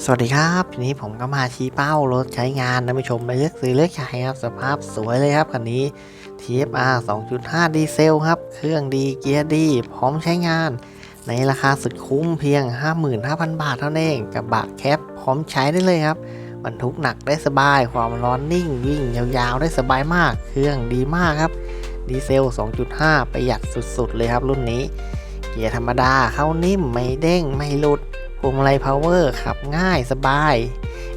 สวัสดีครับทีนี้ผมก็มาชี้เป้ารถใช้งานนะผู้ชมไปเลือกซื้อเลือกใช้ครับ สภาพสวยเลยครับคันนี้ TFR 2.5 ดีเซลครับ เครื่องดีเกียร์ดี พร้อมใช้งาน ในราคาสุดคุ้มเพียง 55,000 บาทเท่านั้นเองกับบะแคปพร้อมใช้ได้เลยครับบรรทุกหนักได้สบาย ความร้อนนิ่ง วิ่งยาวๆ ได้สบายมาก เครื่องดีมากครับ ดีเซล 2.5 ประหยัดสุดๆเลยครับรุ่นนี้ เกียร์ธรรมดาเข้านิ่มไม่เด้งไม่หลุด พวงมาลัยพาวเวอร์ขับง่ายสบาย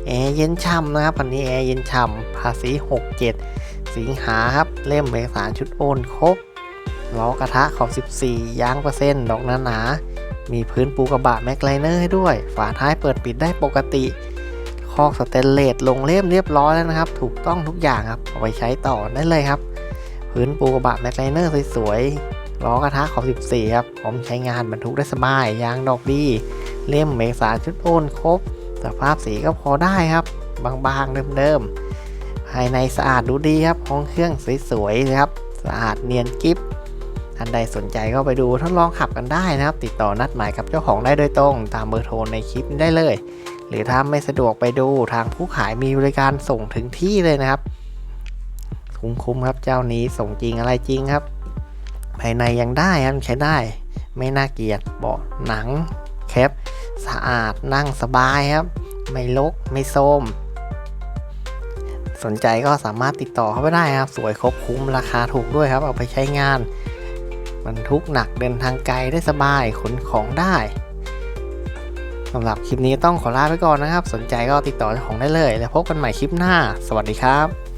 แอร์เย็นช่ำนะครับคันนี้แอร์เย็นช่ำภาษี67 สิงหาครับเล่มเอกสารชุดโอนครบล้อกระทะขอบ 14 ยางเปอร์เซ็นต์ดอกหนาหนา มีพื้นปูกระบะแม็กไลเนอร์ให้ด้วย ฝาท้ายเปิดปิดได้ปกติ คอกสเตนเลสลงเล่มเรียบร้อยแล้วนะครับ ถูกต้องทุกอย่างครับ เอาไปใช้ต่อได้เลยครับ พื้นปูกระบะแม็กไลเนอร์สวยๆล้อกระทะขอบ 14 ครับพร้อมใช้งานบรรทุกได้สบาย ยางดอกดี เล่มเอกสาชุดโอนครบ สภาพสีก็พอได้ครับ บางๆเดิมๆ ภายในสะอาดดูดีครับห้องเครื่องสวยๆครับ สะอาดเนียนกิฟท่านใดสนใจก็ไปดูทดลองขับกันได้นะครับ ติดต่อนัดหมายกับเจ้าของได้โดยตรง ตามเบอร์โทรในคลิปได้เลย หรือถ้าไม่สะดวกไปดูทางผู้ขายมีบริการส่งถึงที่เลยนะครับคุ้มๆครับเจ้านี้ส่งจริงอะไรจริงครับ ภายในยังได้ครับใช้ได้ ไม่น่าเกลียดเบาะหนังแคป สะอาดนั่งสบายครับ ไม่ลกไม่โทมสนใจก็สามารถติดต่อเข้าไปได้ครับ สวยครบคุ้มราคาถูกด้วยครับ เอาไปใช้งานบรรทุกหนักเดินทางไกลได้สบายขนของได้สำหรับคลิปนี้ต้องขอลาไปก่อนนะครับ สนใจก็ติดต่อเจ้าของได้เลย แล้วพบกันใหม่คลิปหน้า สวัสดีครับ